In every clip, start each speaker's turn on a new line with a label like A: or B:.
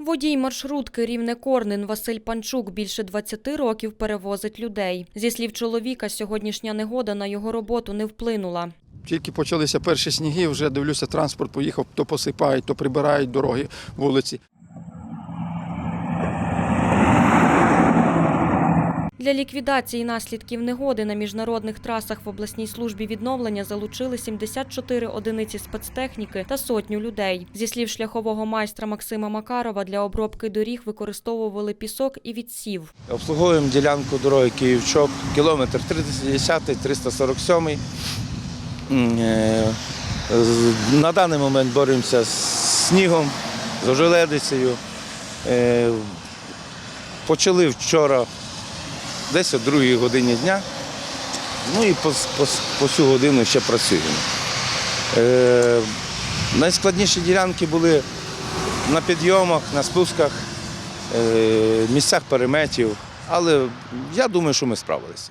A: Водій маршрутки Рівне Корнин Василь Панчук більше 20 років перевозить людей. Зі слів чоловіка, сьогоднішня негода на його роботу не вплинула.
B: Тільки почалися перші сніги, вже дивлюся, транспорт поїхав, то посипають, то прибирають дороги, вулиці.
A: Для ліквідації наслідків негоди на міжнародних трасах в обласній службі відновлення залучили 74 одиниці спецтехніки та сотню людей. Зі слів шляхового майстра Максима Макарова, для обробки доріг використовували пісок і відсів.
C: Обслуговуємо ділянку дороги Київчок, кілометр 310, 347. М, е, На даний момент боремося з снігом, з ожеледицею. Е, Почали вчора десь о другій годині дня. Ну і по, по, по цю годину ще працюємо. Е, найскладніші ділянки були на підйомах, на спусках, е, місцях переметів. Але я думаю, що ми справилися.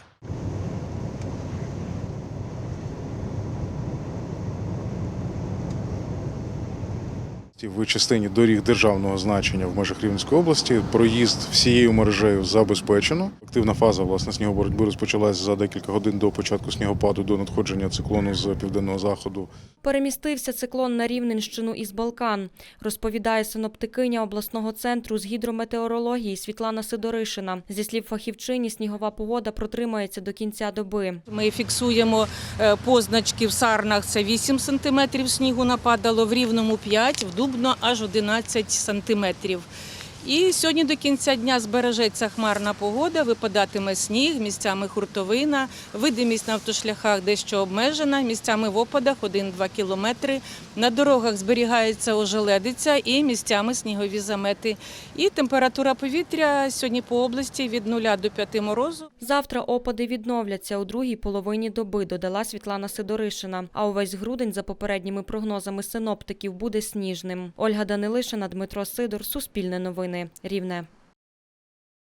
D: В частині доріг державного значення в межах Рівненської області проїзд всією мережею забезпечено. Активна фаза власне снігоборотьби розпочалась за декілька годин до початку снігопаду до надходження циклону з південного заходу.
A: Перемістився циклон на Рівненщину із Балкан, розповідає синоптикиня обласного центру з гідрометеорології Світлана Сидоришина. Зі слів фахівчині, снігова погода протримається до кінця доби.
E: Ми фіксуємо е, позначки в Сарнах, це 8 сантиметрів снігу нападало, в Рівному 5, в Дубно аж 11 сантиметрів. І сьогодні до кінця дня збережеться хмарна погода, випадатиме сніг, місцями хуртовина, видимість на автошляхах дещо обмежена, місцями в опадах 1-2 кілометри. На дорогах зберігається ожеледиця і місцями снігові замети. І температура повітря сьогодні по області від 0 до 5 морозу.
A: Завтра опади відновляться у другій половині доби, додала Світлана Сидоришина. А увесь грудень, за попередніми прогнозами синоптиків, буде сніжним. Ольга Данилишина, Дмитро Сидор, Суспільне новини, Рівне.